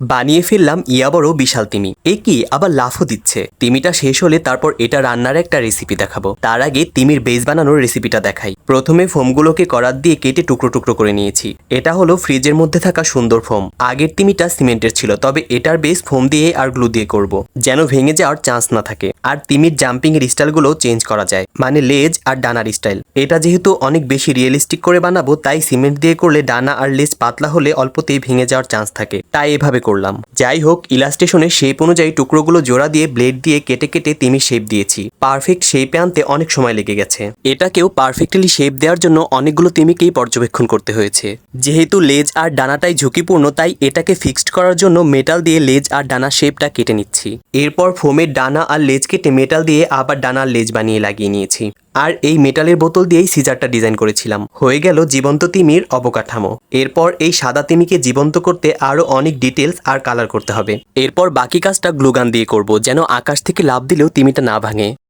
বানিয়ে ফেললাম ইয়া বড় বিশাল তিমি। এ কি? আবার লাফও দিচ্ছে। তিমিটা শেষ হলে তারপর এটা রান্নার একটা রেসিপি দেখাবো। তার আগে তিমির বেজ বানানোর রেসিপিটা দেখাই। প্রথমে ফোমগুলোকে করাত দিয়ে কেটে টুকরো টুকরো করে নিয়েছি। এটা হলো ফ্রিজের মধ্যে থাকা সুন্দর ফোম। আগের তিমিটা সিমেন্টের ছিল, তবে এটার বেস ফোম দিয়ে আর গ্লু দিয়ে করব, যেন ভেঙে যাওয়ার চান্স না থাকে। আর তিমির জাম্পিং এর স্টাইলগুলো চেঞ্জ করা যায় মানে লেজ আর ডানার স্টাইল এটা যেহেতু অনেক বেশি রিয়েলিস্টিক করে বানাবো, তাই সিমেন্ট দিয়ে করলে ডানা আর লেজ পাতলা হলে অল্পতেই ভেঙে যাওয়ার চান্স থাকে। তাই এভাবে করলাম। যাই হোক ইলাস্ট্রেশনের শেপ অনুযায়ী টুকরোগুলো জোড়া দিয়ে ব্লেড দিয়ে কেটে কেটে তিমি শেপ দিয়েছি। পারফেক্ট শেপে আনতে অনেক সময় লেগে গেছে। এটাকেও পারফেক্টলি শেপ দেওয়ার জন্য অনেকগুলো তিমিকেই পর্যবেক্ষণ করতে হয়েছে। যেহেতু লেজ আর ডানাটাই ঝুঁকিপূর্ণ, তাই এটাকে ফিক্সড করার জন্য মেটাল দিয়ে লেজ আর ডানা শেপটা কেটে নিচ্ছি। এরপর ফোমের ডানা আর লেজ কেটে মেটাল দিয়ে আবার ডানার লেজ বানিয়ে লাগিয়ে নিয়েছি। আর এই মেটালের বোতল দিয়েই সিজারটা ডিজাইন করেছিলাম। হয়ে গেল জীবন্ত তিমির অবকাঠামো। এরপর এই সাদা তিমিকে জীবন্ত করতে আরও অনেক ডিটেলস আর কালার করতে হবে। এরপর বাকি কাজটা গ্লুগান দিয়ে করব, যেন আকাশ থেকে লাভ দিলেও তিমিটা না ভাঙে।